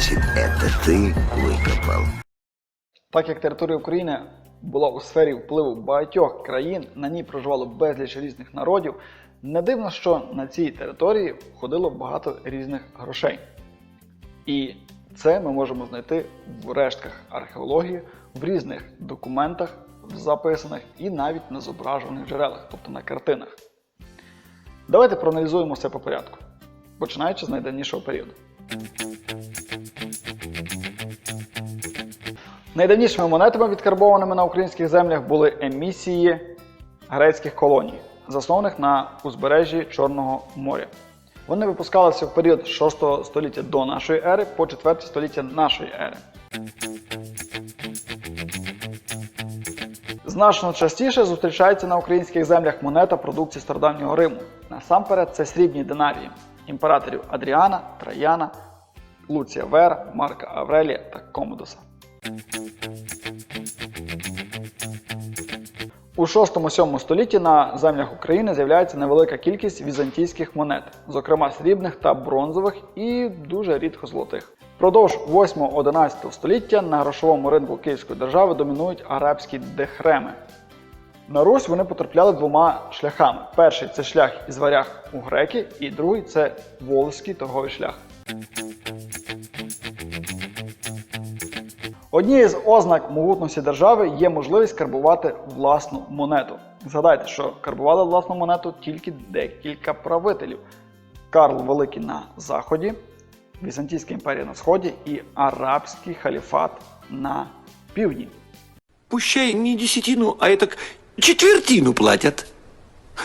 Значит, это ты выкопал. Так як територія України була у сфері впливу багатьох країн, на ній проживало безліч різних народів, не дивно, що на цій території ходило багато різних грошей. І це ми можемо знайти в рештках археології, в різних документах, записаних і навіть на зображених джерелах, тобто на картинах. Давайте проаналізуємо все по порядку, починаючи з найдавнішого періоду. Найдавнішими монетами, відкарбованими на українських землях, були емісії грецьких колоній, заснованих на узбережжі Чорного моря. Вони випускалися в період 6 століття до нашої ери по 4 століття нашої ери. Значно частіше зустрічається на українських землях монета продукції стародавнього Риму. Насамперед це срібні динарії імператорів Адріана, Траяна, Луція Вера, Марка Аврелія та Комодоса. У 6-7 столітті на землях України з'являється невелика кількість візантійських монет, зокрема срібних та бронзових і дуже рідко золотих. Впродовж 8-11 століття на грошовому ринку Київської держави домінують арабські дехреми. На Русь вони потрапляли двома шляхами: перший це шлях із варяг у греки, і другий це волзький торговий шлях. Однією з ознак могутності держави є можливість карбувати власну монету. Згадайте, що карбували власну монету тільки декілька правителів: Карл Великий на заході, Візантійська імперія на сході і Арабський халіфат на півдні. Пущай не десятину, а это четвертину платят.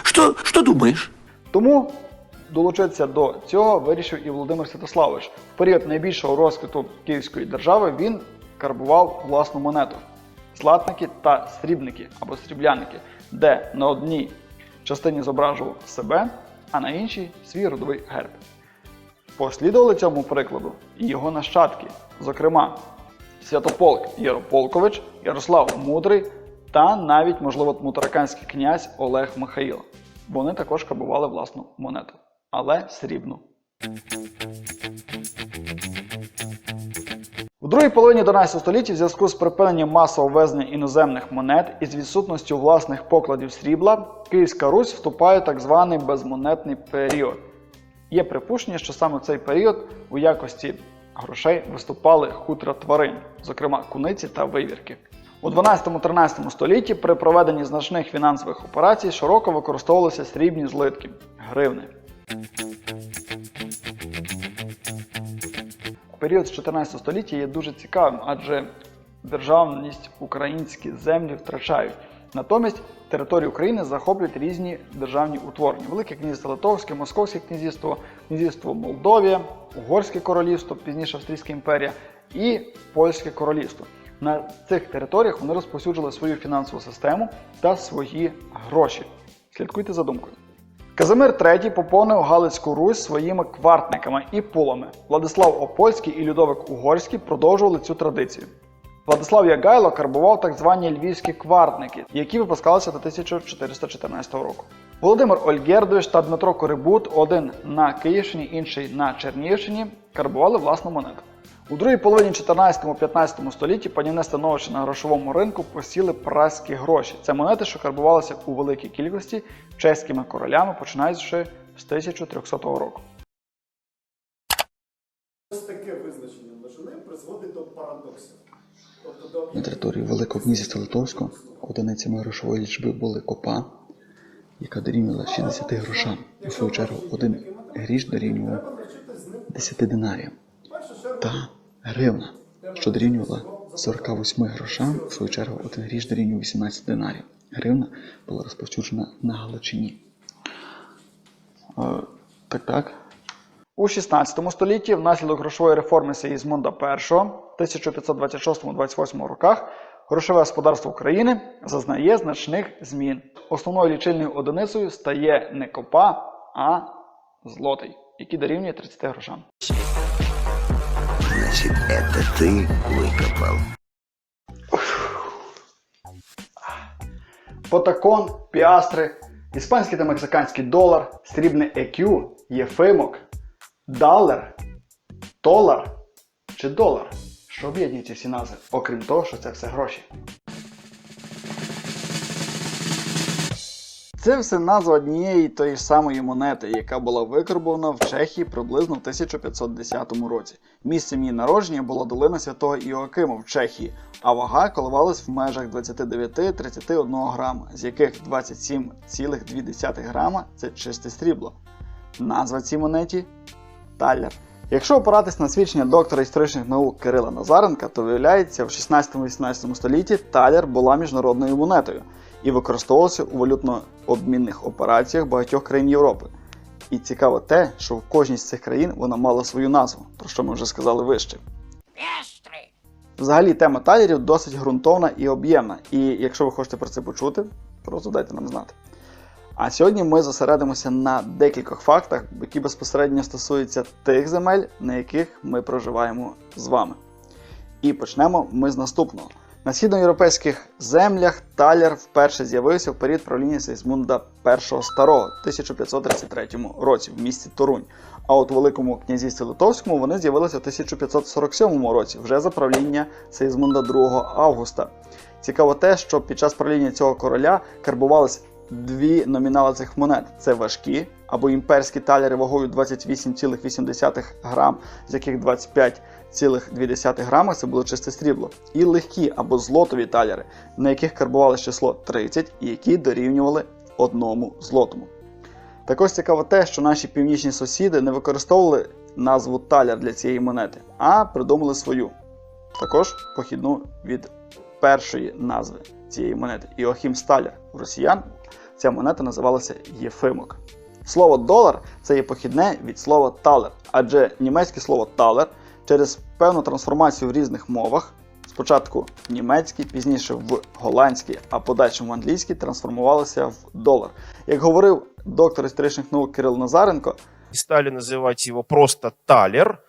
Что, что думаешь? Тому долучитися до цього вирішив і Володимир Святославович. В період найбільшого розквіту Київської держави він карбував власну монету златники та срібники або срібляники, де на одній частині зображував себе, а на іншій свій родовий герб. Послідували цьому прикладу і його нащадки, зокрема Святополк Ярополкович, Ярослав Мудрий та навіть, можливо, мутараканський князь Олег Михаїл. Вони також карбували власну монету, але срібну. У другій половині 12 століття в зв'язку з припиненням масового ввезення іноземних монет і з відсутністю власних покладів срібла, Київська Русь вступає в так званий безмонетний період. Є припущення, що саме в цей період у якості грошей виступали хутра тварин, зокрема куниці та вивірки. У 12-13 столітті при проведенні значних фінансових операцій широко використовувалися срібні злитки гривни. Період з 14 століття є дуже цікавим, адже державність українські землі втрачають. Натомість територію України захоплюють різні державні утворення: Велике князівство Литовське, Московське князівство, князівство Молдовія, Угорське королівство, пізніше Австрійська імперія і Польське королівство. На цих територіях вони розповсюджували свою фінансову систему та свої гроші. Слідкуйте за думкою. Казимир III поповнив Галицьку Русь своїми квартниками і пулами. Владислав Опольський і Людовик Угорський продовжували цю традицію. Владислав Ягайло карбував так звані львівські квартники, які випускалися до 1414 року. Володимир Ольгердович та Дмитро Корибут, один на Київщині, інший на Чернігівщині, карбували власну монету. У другій половині 14-15 столітті панівне становище на грошовому ринку посіли праські гроші. Це монети, що карбувалися у великій кількості чеськими королями, починаючи з 1300 року. Ось таке визначення множини призводить до парадоксів. Тобто На території Великого князівства Литовського одиницями грошової лічби були копа, яка дорівнювала 60 грошам. У свою чергу один гріш дорівнював 10 динаріям. Та гривна, що дорівнювала 48 грошам, в свою чергу один гріш дорівнював 18 динарів. Гривна була розповсюджена на Галичині. Е, так, так. У 16 столітті внаслідок грошової реформи Сигізмунда І в 1526-28 роках грошове господарство України зазнає значних змін. Основною лічильною одиницею стає не копа, а злотий, який дорівнює 30 грошам. Значит, это ты выкопал. Потакон, піастри, іспанський та мексиканський долар, срібний EQ, єфимок, далер, толар, чи долар? Що об'єднує ці всі назви, окрім того, що це все гроші. Це все назва однієї тої самої монети, яка була викарбована в Чехії приблизно в 1510 році. Місцем її народження була долина святого Іоакима в Чехії, а вага коливалась в межах 29-31 грама, з яких 27,2 грама це чисте срібло. Назва цій монеті талер. Якщо опиратись на свідчення доктора історичних наук Кирила Назаренка, то виявляється, в 16-18 столітті талер була міжнародною монетою і використовувався у валютно-обмінних операціях багатьох країн Європи. І цікаво те, що в кожній з цих країн вона мала свою назву, про що ми вже сказали вище. Взагалі тема талерів досить ґрунтовна і об'ємна, і якщо ви хочете про це почути, просто дайте нам знати. А сьогодні ми зосередимося на декількох фактах, які безпосередньо стосуються тих земель, на яких ми проживаємо з вами. І почнемо ми з наступного. На східноєвропейських землях талер вперше з'явився в період правління Сигізмунда І Старого 1533 році в місті Торунь. А от у Великому князівстві Литовському вони з'явилися в 1547 році, вже за правління Сигізмунда II Августа. Цікаво те, що під час правління цього короля карбувались дві номінали цих монет: це важкі або імперські талери вагою 28,8 грам, з яких 25,2 грама це було чисте срібло, і легкі або злотові талери, на яких карбувалось число 30 і які дорівнювали одному злотому. Також цікаво те, що наші північні сусіди не використовували назву таляр для цієї монети, а придумали свою. Також похідну від першої назви цієї монети Іохім Сталяр. У росіян ця монета називалася Єфимок. Слово долар це є похідне від слова талер, адже німецьке слово талер через певну трансформацію в різних мовах, спочатку німецький, пізніше в голландський, а подальшому в англійський, трансформувалося в долар. Як говорив доктор історичних наук Кирил Назаренко, и стали называть его просто талер,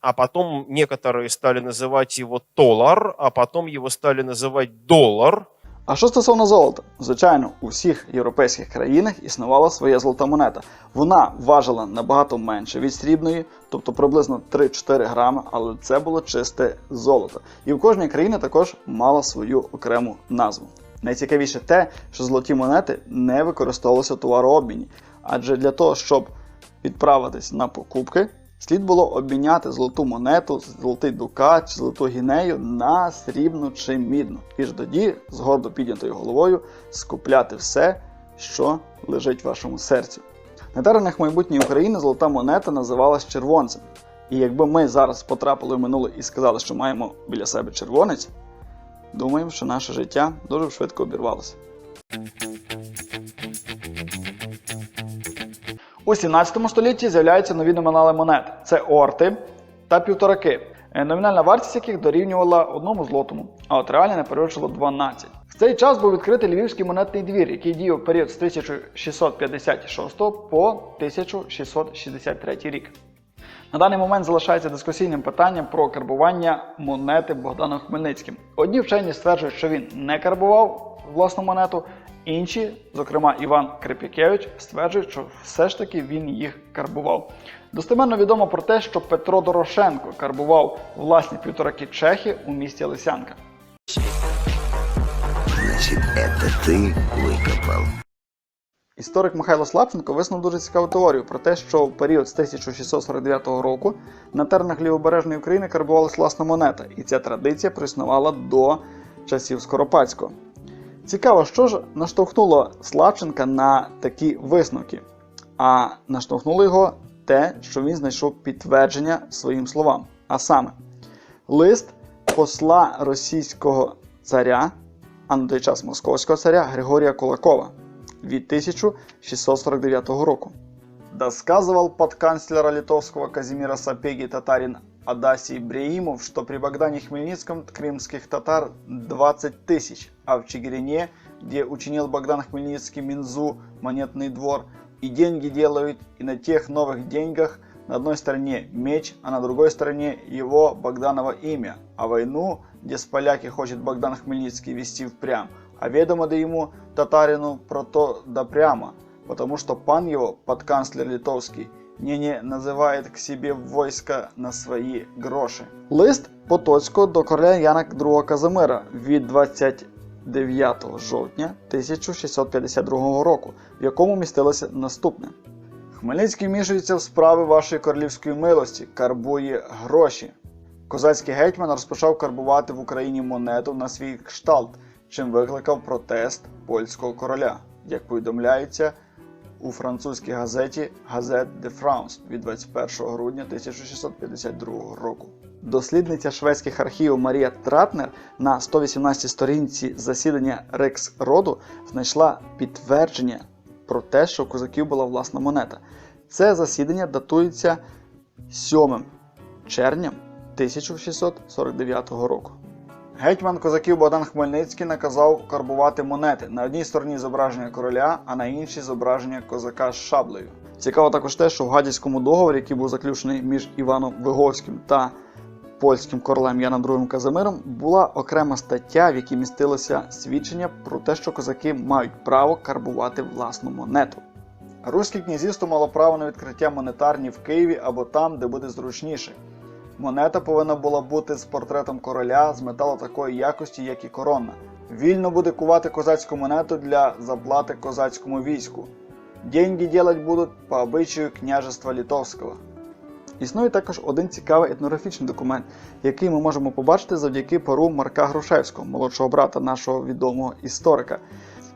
а потом некоторые стали называть его толар, а потом его стали называть доллар. А що стосовно золота, звичайно, у всіх європейських країнах існувала своя золота монета. Вона важила набагато менше від срібної, тобто приблизно 3-4 грами, але це було чисте золото. І в кожній країні також мала свою окрему назву. Найцікавіше те, що золоті монети не використовувалися в товарообміні, адже для того, щоб відправитись на покупки, слід було обміняти золоту монету, золотий дукат чи золоту гінею на срібну чи мідну. І ж тоді, з гордо піднятою головою, скупляти все, що лежить в вашому серці. На теренах майбутньої України золота монета називалась червонцем. І якби ми зараз потрапили в минуле і сказали, що маємо біля себе червонець, думаємо, що наше життя дуже швидко обірвалося. У 17 столітті з'являються нові номінали монет: це орти та півтораки, е, номінальна вартість яких дорівнювала одному злотому, а от реальне не перевищило 12. В цей час був відкритий Львівський монетний двір, який діяв період з 1656 по 1663 рік. На даний момент залишається дискусійним питанням про карбування монети Богданом Хмельницьким. Одні вчені стверджують, що він не карбував власну монету, інші, зокрема Іван Крипікевич, стверджують, що все ж таки він їх карбував. Достеменно відомо про те, що Петро Дорошенко карбував власні півтораки чехи у місті Лисянка. Значит, это ты выкопал. Історик Михайло Славченко виснув дуже цікаву теорію про те, що в період з 1649 року на теренах лівобережної України карбувалась власна монета, і ця традиція проіснувала до часів Скоропадського. Цікаво, що ж наштовхнуло Славченка на такі висновки, а наштовхнуло його те, що він знайшов підтвердження своїм словам. А саме, лист посла російського царя, а на той час московського царя Григорія Кулакова від 1649 року. Досказывал подканцлера литовского Казимира Сапеги татарин Адасий Бреимов, что при Богдане Хмельницком крымских татар 20 тысяч, а в Чигирине, где учинил Богдан Хмельницкий Минзу монетный двор, и деньги делают, и на тех новых деньгах на одной стороне меч, а на другой стороне его Богданово имя, а войну, где с поляки хочет Богдан Хмельницкий вести впрямь, а ведомо да ему, татарину, про то да прямо, потому что пан его, подканцлер литовский, нині називають к собі війська на свої гроші. Лист Потоцького до короля Яна II Казимира від 29 жовтня 1652 року, в якому містилося наступне. Хмельницький вмішується в справи вашої королівської милості, карбує гроші. Козацький гетьман розпочав карбувати в Україні монету на свій кшталт, чим викликав протест польського короля, як повідомляється у французькій газеті Газет де Франс від 21 грудня 1652 року. Дослідниця шведських архівів Марія Тратнер на 118 сторінці засідання Рекс роду знайшла підтвердження про те, що у козаків була власна монета. Це засідання датується 7 червня 1649 року. Гетьман козаків Богдан Хмельницький наказав карбувати монети. На одній стороні зображення короля, а на іншій зображення козака з шаблею. Цікаво також те, що в Гадяцькому договорі, який був заключений між Іваном Виговським та польським королем Яном II Казимиром, була окрема стаття, в якій містилося свідчення про те, що козаки мають право карбувати власну монету. Руське князівство мало право на відкриття монетарні в Києві або там, де буде зручніше. Монета повинна була бути з портретом короля з металу такої якості, як і коронна. Вільно буде кувати козацьку монету для заплати козацькому війську. Деньги делать будуть по обичаю княжества Литовського. Існує також один цікавий етнографічний документ, який ми можемо побачити завдяки пару Марка Грушевського, молодшого брата нашого відомого історика.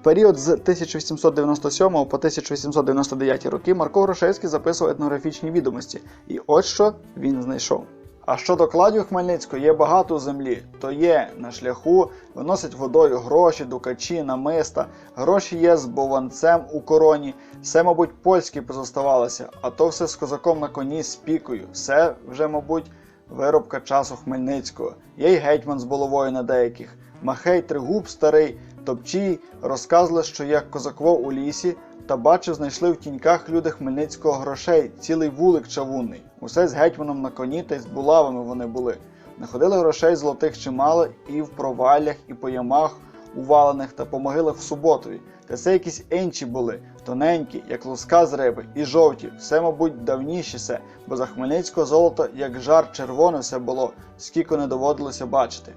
В період з 1897 по 1899 роки Марко Грушевський записував етнографічні відомості, і ось що він знайшов. А щодо кладів Хмельницького є багато землі, то є на шляху, виносять водою гроші, дукачі, намиста, гроші є з бованцем у короні, все, мабуть, польське позоставалося, а то все з козаком на коні з пікою, все вже, мабуть, виробка часу Хмельницького. Є й гетьман з булавою на деяких. Махей Тригуб старий, топчій, розказували, що як козакував у лісі, та бачив, знайшли в тіньках люди Хмельницького грошей, цілий вулик чавунний. Усе з гетьманом на коні та й з булавами вони були. Находили грошей золотих чимало і в проваллях, і по ямах увалених та по могилах в суботові. Та це якісь інші були, тоненькі, як луска з риби, і жовті, все, мабуть, давніші се, бо за Хмельницького золото, як жар червоне все було, скільки не доводилося бачити.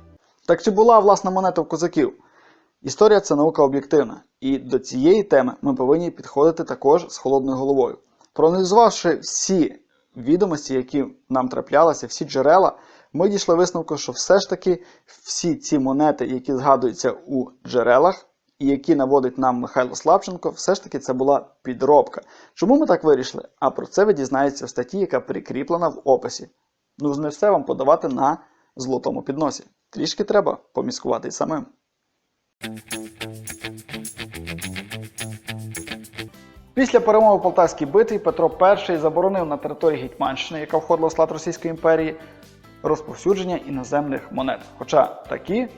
Так чи була власна монета в козаків? Історія це наука об'єктивна, і до цієї теми ми повинні підходити також з холодною головою. Проаналізувавши всі відомості, які нам траплялися, всі джерела, ми дійшли висновку, що все ж таки всі ці монети, які згадуються у джерелах, і які наводить нам Михайло Слабченко, все ж таки це була підробка. Чому ми так вирішили? А про це ви дізнаєтеся в статті, яка прикріплена в описі. Ну, не все вам подавати на золотому підносі. Трішки треба поміскувати самим. Після перемоги Полтавській битві Петро І заборонив на території Гетьманщини, яка входила в склад Російської імперії, розповсюдження іноземних монет. Хоча такі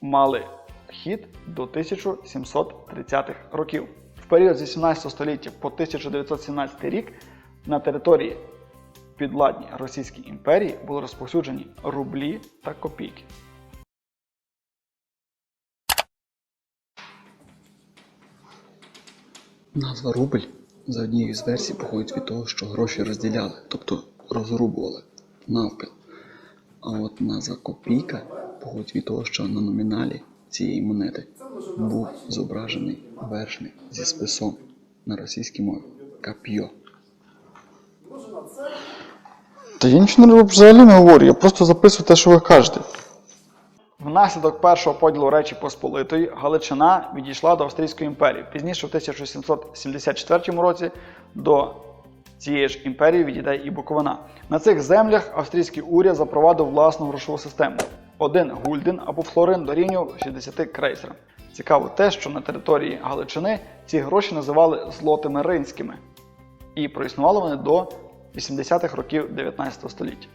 мали хід до 1730-х років. В період з 18 століття по 1917 рік на території підвладні Російській імперії були розповсюджені рублі та копійки. Назва рубль за однією з версій походить від того, що гроші розділяли, тобто розрубували навпіл. А от назва копійка походить від того, що на номіналі цієї монети був зображений вершник зі списом на російській мові кап'йо. Та я нічого не взагалі не говорю, я просто записую те, що ви кажете. Внаслідок першого поділу Речі Посполитої Галичина відійшла до Австрійської імперії. Пізніше, в 1774 році, до цієї ж імперії відійде і Буковина. На цих землях австрійський уряд запровадив власну грошову систему. Один гульден або флорин дорівнював 60 крейсерам. Цікаво те, що на території Галичини ці гроші називали злотими ринськими. І проіснували вони до 80-х років 19 століття.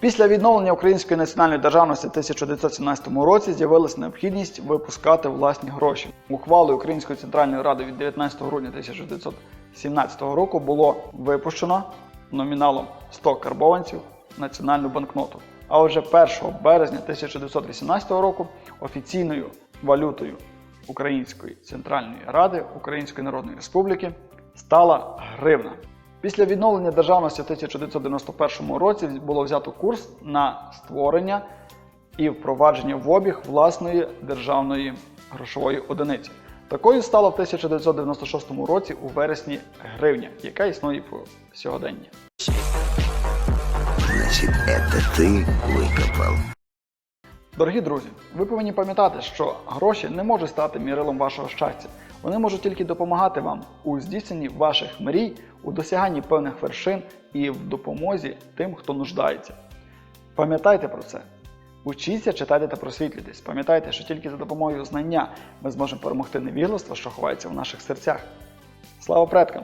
Після відновлення української національної державності в 1917 році з'явилася необхідність випускати власні гроші. Ухвалою Української центральної ради від 19 грудня 1917 року було випущено номіналом 100 карбованців національну банкноту. А вже 1 березня 1918 року офіційною валютою Української Центральної Ради Української Народної Республіки стала гривна. Після відновлення державності в 1991 році було взято курс на створення і впровадження в обіг власної державної грошової одиниці. Такою стала в 1996 році у вересні гривня, яка існує по сьогодення. Значит, это ты выкопал. Дорогі друзі, ви повинні пам'ятати, що гроші не можуть стати мірилом вашого щастя. Вони можуть тільки допомагати вам у здійсненні ваших мрій, у досяганні певних вершин і в допомозі тим, хто нуждається. Пам'ятайте про це. Учіться, читайте та просвітлюйтесь. Пам'ятайте, що тільки за допомогою знання ми зможемо перемогти невігластво, що ховається в наших серцях. Слава предкам!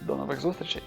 До нових зустрічей!